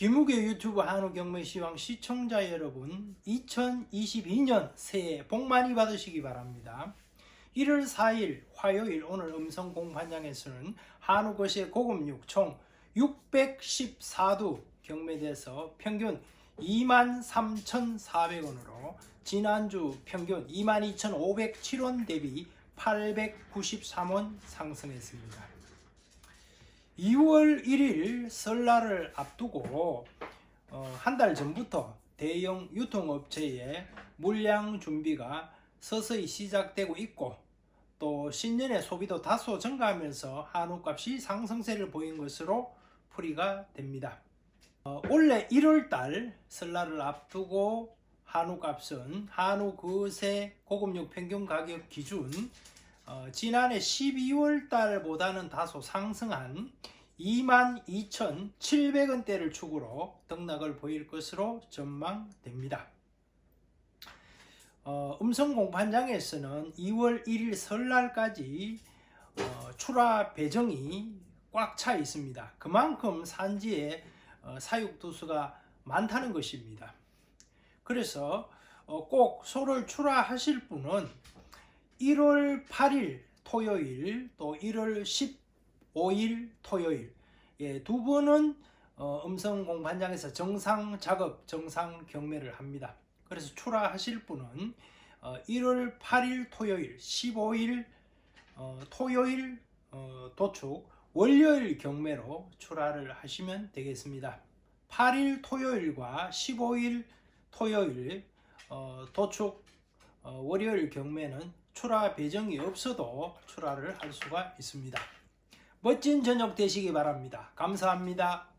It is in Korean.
김우계 유튜브 한우 경매 시황 시청자 여러분 2022년 새해 복 많이 받으시기 바랍니다. 1월 4일 화요일 오늘 음성 공판장에서는 한우 것의 고급육 총 614두 경매돼서 평균 23,400원으로 지난주 평균 22,507원 대비 893원 상승했습니다. 2월 1일 설날을 앞두고 어, 한달 전부터 대형 유통업체의 물량 준비가 서서히 시작되고 있고 또 신년의 소비도 다소 증가하면서 한우값이 상승세를 보인 것으로 풀이가 됩니다. 어, 올해 1월달 설날을 앞두고 한우값은 한우 그새 고급육 평균 가격 기준 어, 지난해 12월 달보다는 다소 상승한 22,700원대를 축으로 등락을 보일 것으로 전망됩니다. 어, 음성 공판장에서는 2월 1일 설날까지 어, 출하 배정이 꽉 차 있습니다. 그만큼 산지에 어, 사육 두수가 많다는 것입니다. 그래서 어, 꼭 소를 출하하실 분은 1월 8일 토요일 또 1월 15일 토요일 예, 두 번은 어, 음성 공판장에서 정상 작업, 정상 경매를 합니다. 그래서 출하하실 분은 어, 1월 8일 토요일, 15일 어, 토요일 어, 도축, 월요일 경매로 출하를 하시면 되겠습니다. 8일 토요일과 15일 토요일 어, 도축 어, 월요일 경매는 출하 배정이 없어도 출하를 할 수가 있습니다. 멋진 저녁 되시기 바랍니다. 감사합니다.